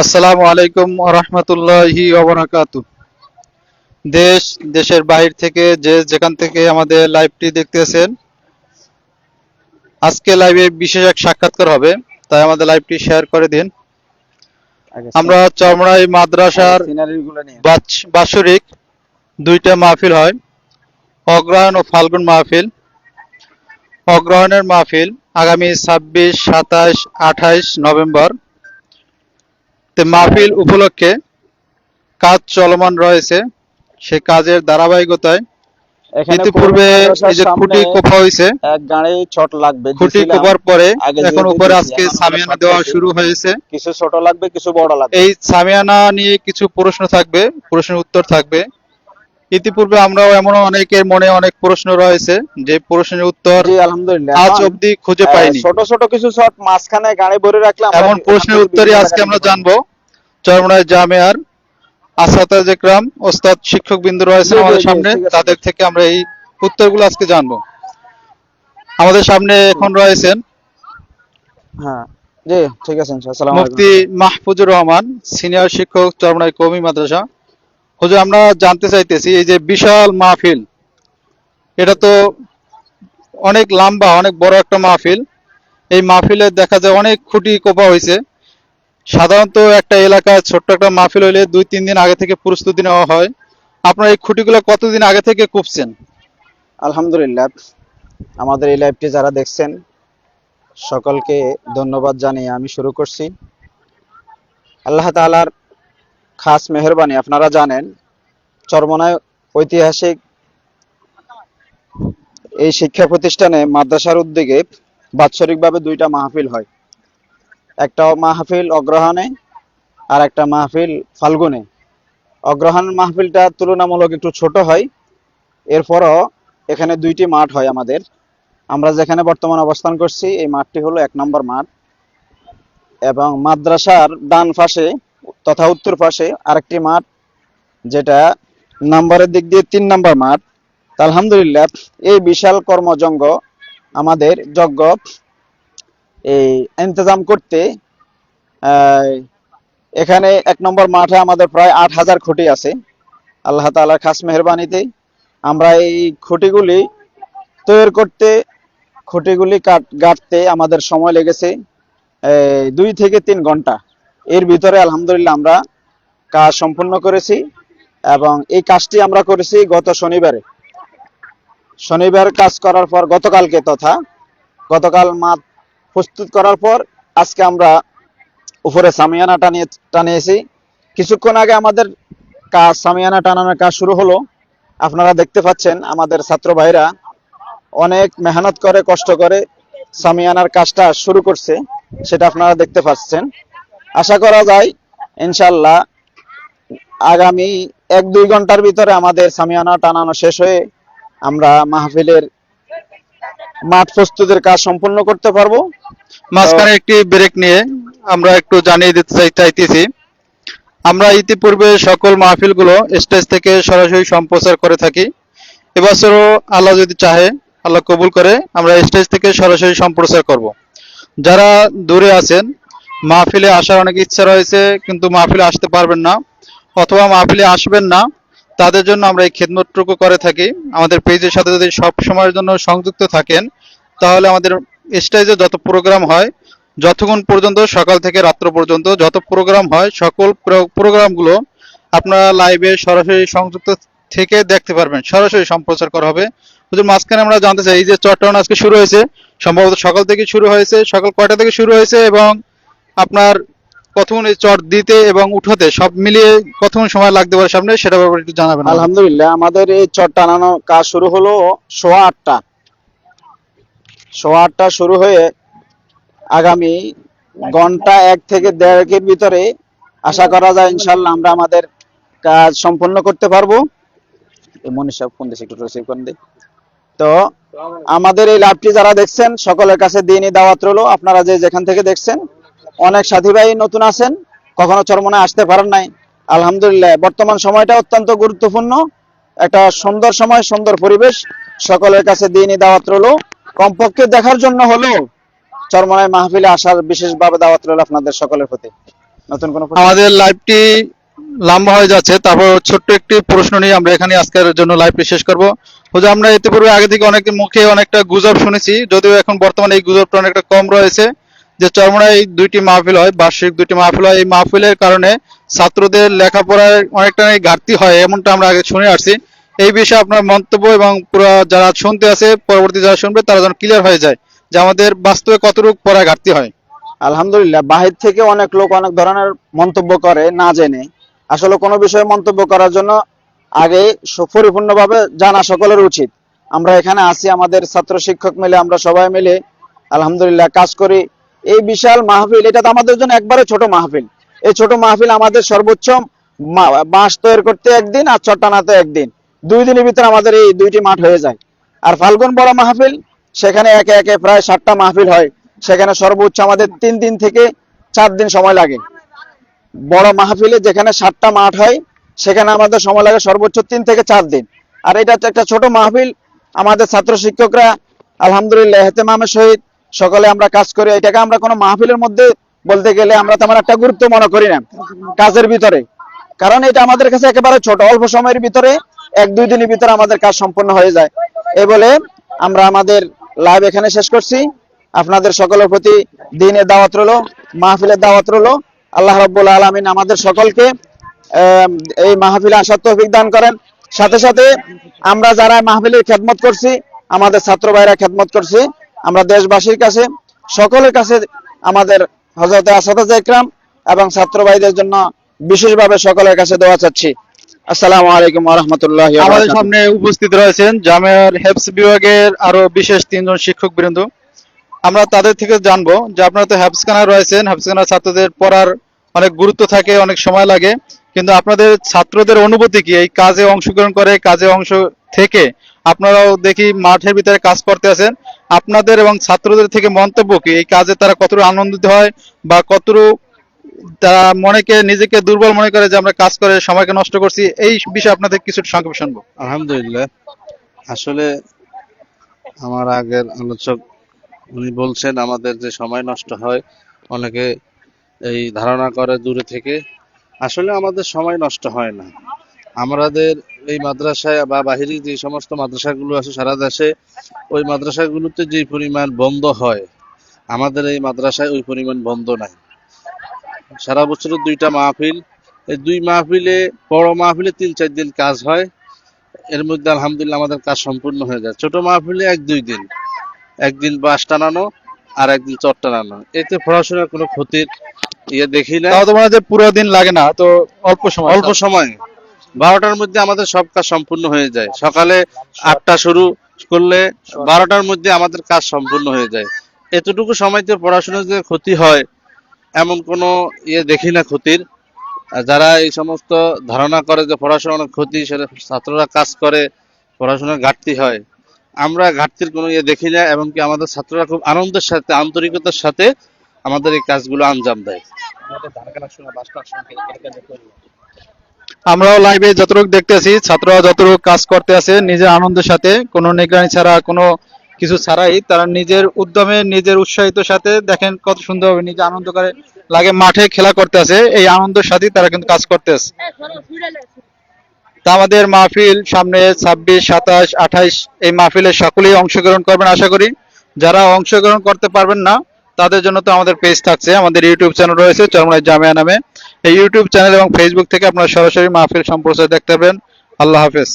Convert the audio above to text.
আসসালামু আলাইকুম রহমতুল্লাহি ওবরাকাতু দেশ দেশের বাহির থেকে যে যেখান থেকে আমাদের লাইভটি দেখতেছেন আজকে লাইভে বিশেষ এক সাক্ষাৎকার হবে তাই আমাদের লাইভটি শেয়ার করে দিন। আমরা চরমড়াই মাদ্রাসার বাৎসরিক দুইটা মাহফিল হয় অগ্রহায়ণ ও ফাল্গুন মাহফিল। অগ্রহায়ণের মাহফিল আগামী ছাব্বিশ সাতাশ আঠাইশ নভেম্বর। তে মাহফিল উপলক্ষে কাজ চলমান রয়েছে। সে কাজের ধারাবাহিকতায় ইতিপূর্বে এই যে খুঁটি কোপা হয়েছে গাড়ি ছট লাগবে। খুঁটি কোপার পরে এখন উপরে আজকে সামিয়ানা দেওয়া শুরু হয়েছে। কিছু ছোট লাগবে কিছু বড় লাগবে। এই সামিয়ানা নিয়ে কিছু প্রশ্ন থাকবে প্রশ্নের উত্তর থাকবে। ইতিপূর্বে আমরাও এমন অনেকের মনে অনেক প্রশ্ন রয়েছে যে প্রশ্নের উত্তর আজ অবধি খুঁজে পাইনি। ছোট ছোট কিছু শট মাঝখানে গাড়ি ভরে রাখলে আমরা এমন প্রশ্নের উত্তরই আজকে আমরা জানব। চরমনায় জামিয়ার আসাতাজ একরাম ওস্তাদ শিক্ষক বিন্দু জি, আমাদের সামনে। তাদের থেকে আমরা এই উত্তরগুলো আজকে জানব। আমাদের সামনে এখন রয়েছেন হ্যাঁ জি ঠিক আছে আসসালামু মুফতি মাহফুজুর রহমান সিনিয়র শিক্ষক চরমনায় কৌমি মাদ্রাসা। হুজুর, আমরা জানতে চাইতেছি, এই যে বিশাল মাহফিল, এটা তো অনেক লম্বা, অনেক বড় একটা মাহফিল। এই মাহফিলে দেখা যায় অনেক খুঁটি কোপা হয়েছে সাধারণত একটা এলাকায় ছোট্ট একটা মাহফিল হইলে দুই, তিন দিন আগে থেকে প্রস্তুতি নেওয়া হয়। আপনার এই খুঁটিগুলো কতদিন আগে থেকে কুপছেন? আলহামদুলিল্লাহ, আমাদের এই লাইভটি যারা দেখছেন, সকলকে ধন্যবাদ জানিয়ে আমি শুরু করছি। আল্লাহ তাআলার খাস মেহরবানি, আপনারা জানেন, চরমনায় ঐতিহাসিক এই শিক্ষা প্রতিষ্ঠানে মাদ্রাসার উদ্যোগে বাৎসরিকভাবে দুইটা মাহফিল হয়। একটা মাহফিল অগ্রহণে আর একটা মাহফিল ফাল্গুনে। অগ্রহণ মাহফিলটা তুলনামূলক একটু ছোট হয়, এরপরও এখানে দুইটি মাঠ হয় আমাদের। আমরা যেখানে বর্তমান অবস্থান করছি, এই মাঠটি হলো এক নম্বর মাঠ এবং মাদ্রাসার ডান পাশে তথা উত্তর পাশে আরেকটি মাঠ, যেটা নাম্বারের দিক দিয়ে তিন নম্বর মাঠ। আলহামদুলিল্লাহ, এই বিশাল কর্মজঙ্গ আমাদের যজ্ঞ, এই ইন্তজাম করতে এখানে এক নম্বর মাঠে আমাদের প্রায় আট হাজার খুঁটি আছে। আল্লাহ তাআলার খাস মেহরবানিতে আমরা এই খুঁটিগুলি তৈরি করতে, খুঁটিগুলি কাট, গাঁটতে আমাদের সময় লেগেছে দুই থেকে তিন ঘণ্টা। এর ভিতরে আলহামদুলিল্লাহ আমরা কাজ সম্পূর্ণ করেছি এবং এই কাজটি আমরা করেছি গত শনিবারে। শনিবার কাজ করার পর গতকালকে তথা গতকাল মাঠ প্রস্তুত করার পর আজকে আমরা উপরে সামিয়ানা টানিয়ে টানিয়েছি। কিছুক্ষণ আগে আমাদের কাজ, সামিয়ানা টানানোর কাজ শুরু হলো। আপনারা দেখতে পাচ্ছেন আমাদের ছাত্র ভাইরা অনেক মেহনত করে, কষ্ট করে সামিয়ানার কাজটা শুরু করছে, সেটা আপনারা দেখতে পাচ্ছেন। আশা করা যায় ইনশাল্লাহ আগামী এক দুই ঘণ্টার ভিতরে আমাদের সামিয়ানা টানানো শেষ হয়ে আমরা মাহফিলের মাঠ প্রস্তুতের কাজ সম্পূর্ণ করতে পারব। মাঝখানে একটি ব্রেক নিয়ে আমরা একটু জানিয়ে দিতে চাই- চাইতেছি। আমরা ইতিপূর্বে সকল মাহফিলগুলো স্টেজ থেকে সরাসরি সম্প্রচার করে থাকি। এবছরও আল্লাহ যদি চাহে আল্লাহ কবুল করে আমরা স্টেজ থেকে সরাসরি সম্প্রচার করব। যারা দূরে আছেন মাহফিলে আসার অনেক ইচ্ছা রয়েছে, কিন্তু মাহফিলে আসতে পারবেন না অথবা মাহফিলে আসবেন না। তাদের জন্য আমরা এই খেদমতটুকু করে থাকি। আমাদের পেজের সাথে যদি সব সময়ের জন্য সংযুক্ত থাকেন, তাহলে আমাদের স্টেজে যত প্রোগ্রাম হয়, যতক্ষণ পর্যন্ত, সকাল থেকে রাত্র পর্যন্ত যত প্রোগ্রাম হয়, সকল প্রোগ্রামগুলো আপনারা লাইভে সরাসরি সংযুক্ত থেকে দেখতে পারবেন। সরাসরি সম্প্রচার করা হবে। হুজুর, মাঝখানে আমরা জানতে চাই, এই যে চট্টগ্রাম আজকে শুরু হয়েছে। সম্ভবত সকাল থেকে শুরু হয়েছে, সকাল কয়টা থেকে শুরু হয়েছে এবং আপনার কতক্ষণ চট দিতে এবং উঠাতে সব মিলিয়ে কতক্ষণ সময় লাগতে পারে সামনে? সেটা ব্যাপারে একটু জানাবেন আলহামদুলিল্লাহ, আমাদের এই চট টানানো কাজ শুরু হলো সোয়া আটটা। সোয়া আটটা শুরু হয়ে আগামী ঘণ্টা এক থেকে দেড়েকের ভিতরে আশা করা যায় ইনশাল্লাহ আমরা আমাদের কাজ সম্পন্ন করতে পারব। মনীষ সাহেব ফোন দিয়েছে একটু রিসিভ করেন। তো আমাদের এই লাভটি যারা দেখছেন, সকলের কাছে দিনই দাওয়াত রইল। আপনারা যে যেখান থেকে দেখছেন অনেক সাথী ভাই নতুন আছেন, কখনো চরমনে আসতে পারেন নাই। আলহামদুলিল্লাহ, বর্তমান সময়টা অত্যন্ত গুরুত্বপূর্ণ। একটা সুন্দর সময়, সুন্দর পরিবেশ, সকলের কাছে দিনই দাওয়াত রইল। কমপক্ষে দেখার জন্য হলেও চরমনায় মাহফিলে আসার বিশেষভাবে দাওয়াত রইল আপনাদের সকলের প্রতি। নতুন কোনো আমাদের লাইভটি লম্বা হয়ে যাচ্ছে, তারপর ছোট্ট একটি প্রশ্ন নিয়ে আমরা এখানে আজকের জন্য লাইভটি শেষ করব। হুজুর, আমরা ইতিপূর্বে আগে থেকে অনেক মুখে অনেকটা গুজব শুনেছি, যদিও এখন বর্তমানে এই গুজবটা অনেকটা কম রয়েছে। যে চরমনায় এই দুইটি মাহফিল হয়, বার্ষিক দুইটি মাহফিল হয়। এই মাহফিলের কারণে ছাত্রদের লেখাপড়ায় অনেকটা ঘাটতি হয়, এমনটা আমরা আগে শুনে আসছি। এই বিষয়ে আপনার মন্তব্য এবং পুরো যারা শুনতে আছে, পরবর্তী যারা শুনবে, তারা যেন ক্লিয়ার হয়ে যায় যে আমাদের বাস্তবে কতটুকু পড়ায় ঘাটতি হয়। আলহামদুলিল্লাহ, বাহির থেকে অনেক লোক অনেক ধরনের মন্তব্য করে, না জেনে। আসলে কোনো বিষয়ে মন্তব্য করার জন্য আগে পরিপূর্ণভাবে জানা সকলের উচিত। আমরা এখানে আছি, আমাদের ছাত্র শিক্ষক মিলে আমরা সবাই মিলে আলহামদুলিল্লাহ কাজ করি। এই বিশাল মাহফিল, এটা তো আমাদের জন্য একবারে ছোট মাহফিল। এই ছোট মাহফিল আমাদের সর্বোচ্চ বাঁশ তৈরি করতে একদিন আর চট্টানাতে একদিন। দুই দিনের ভিতরে আমাদের এই দুইটি মাঠ হয়ে যায়। আর ফাল্গুন বড় মাহফিল, সেখানে একে একে প্রায় ষাটটা মাহফিল হয়। সেখানে সর্বোচ্চ আমাদের তিন দিন থেকে চার দিন সময় লাগে। বড় মাহফিলে যেখানে সাতটা মাঠ হয়, সেখানে আমাদের সময় লাগে সর্বোচ্চ তিন থেকে চার দিন। আর এটা একটা ছোট মাহফিল। আমাদের ছাত্র শিক্ষকরা আলহামদুলিল্লাহ হেতেমামের সহিত সকলে আমরা কাজ করি, এটাকে আমরা কোনো মাহফিলের মধ্যে বলতে গেলে আমরা তেমন একটা গুরুত্ব মনে করি না কাজের ভিতরে। কারণ এটা আমাদের কাছে একেবারে ছোট, অল্প সময়ের ভিতরে এক দুই দিনের ভিতরে আমাদের কাজ সম্পন্ন হয়ে যায়। এই বলে আমরা আমাদের লাইভ এখানে শেষ করছি। আপনাদের সকলের প্রতি দিনের দাওয়াত রইল, মাহফিলের দাওয়াত রইল। আল্লাহ রাব্বুল আলামিন আমাদের সকলকে এই মাহফিলে আসার তৌফিক দান করেন। সাথে সাথে আমরা যারা মাহফিলের খেদমত করছি, আমাদের ছাত্র ভাইরা খেদমত করছি আমরা দেশবাসীর কাছে সকলের কাছে আমাদের হজরত আসাদ ইকরাম এবং ছাত্র ভাইদের জন্য বিশেষভাবে সকলের কাছে দোয়া চাচ্ছি। আসসালামু আলাইকুম রাহমাতুল্লাহি আমাদের সামনে উপস্থিত রয়েছেন জামিয়ার হেফস বিভাগের আরও বিশেষ তিনজন শিক্ষক বৃন্দ। আমরা তাদের থেকে জানব যে আপনারা তো হ্যাপসখানা রয়েছেন হ্যাপসখানা ছাত্রদের পড়ার অনেক গুরুত্ব থাকে অনেক সময় লাগে। কিন্তু আপনাদের ছাত্রদের অনুভূতি কি? এই কাজে অংশগ্রহণ করে কাজে অংশ থেকে আপনারাও দেখি মাঠের ভিতরে কাজ করতে আছেন। আপনাদের এবং ছাত্রদের থেকে মন্তব্য কি? এই কাজে তারা কতটুকু আনন্দিত হয় বা কতটুকু তারা মনেকে, নিজেকে দুর্বল মনে করে যে আমরা কাজ করে সময়কে নষ্ট করছি? এই বিষয়ে আপনাদের কিছু সংক্ষেপ শুনব। আলহামদুলিল্লাহ। আসলে আমার আগের আলোচক, উনি বলছেন, আমাদের যে সময় নষ্ট হয়, অনেকে এই ধারণা করে দূরে থেকে। আসলে আমাদের সময় নষ্ট হয় না। আমাদের এই মাদ্রাসায় বা বাহিরে যে সমস্ত মাদ্রাসাগুলো আছে সারা দেশে ওই মাদ্রাসাগুলোতে যে পরিমাণ বন্ধ হয় আমাদের এই মাদ্রাসায় ওই পরিমাণ বন্ধ নাই। সারা বছরের দুইটা মাহফিল এই দুই মাহফিলে বড় মাহফিলে তিন চার দিন কাজ হয়। এর মধ্যে আলহামদুলিল্লাহ আমাদের কাজ সম্পূর্ণ হয়ে যায়। ছোট মাহফিলে এক দুই দিন। একদিন বাস টানানো আর একদিন চট টানানো। এতে পড়াশোনার কোনো ক্ষতির ইয়ে দেখি না। তোমার যে পুরো দিন লাগে না তো অল্প সময়। অল্প সময়। বারোটার মধ্যে আমাদের সব কাজ সম্পূর্ণ হয়ে যায়। সকালে আটটা শুরু করলে বারোটার মধ্যে আমাদের কাজ সম্পূর্ণ হয়ে যায়। এতটুকু সময়তে পড়াশোনার যে ক্ষতি হয়, এমন কোনো ইয়ে দেখি না ক্ষতির। যারা এই সমস্ত ধারণা করে যে পড়াশোনা ক্ষতি, সেটা ছাত্ররা কাজ করে, পড়াশোনার ঘাটতি হয়। আমরা ঘাটতির কোনো ইয়ে দেখি না এবং কি আমাদের ছাত্ররা খুব আনন্দের সাথে, আন্তরিকতার সাথে আমাদের এই কাজগুলো আঞ্জাম দেয়। আমরাও লাইভে যতটুক দেখতেছি, ছাত্ররা যতটুক কাজ করতে আছে, নিজের আনন্দের সাথে, কোনো নিগরানি ছাড়া, কোনো কিছু ছাড়াই তারা নিজের উদ্যমে, নিজের উৎসাহিত সাথে দেখেন কত সুন্দরভাবে নিজে আনন্দ করে, লাগে মাঠে খেলা করতে আছে, এই আনন্দের সাথে তারা কিন্তু কাজ করতে আছে। তা আমাদের মাহফিল সামনে ছাব্বিশ, সাতাশ, আঠাইশ, এই মাহফিলে সকলেই অংশগ্রহণ করবেন আশা করি। যারা অংশগ্রহণ করতে পারবেন না, তাদের জন্য তো আমাদের পেজ থাকছে, আমাদের ইউটিউব চ্যানেল রয়েছে, চরমনাই জামিয়া নামে। এই ইউটিউব চ্যানেল এবং ফেসবুক থেকে আপনারা সরাসরি মাহফিল সম্প্রচার দেখতে পাবেন আল্লাহ হাফেজ।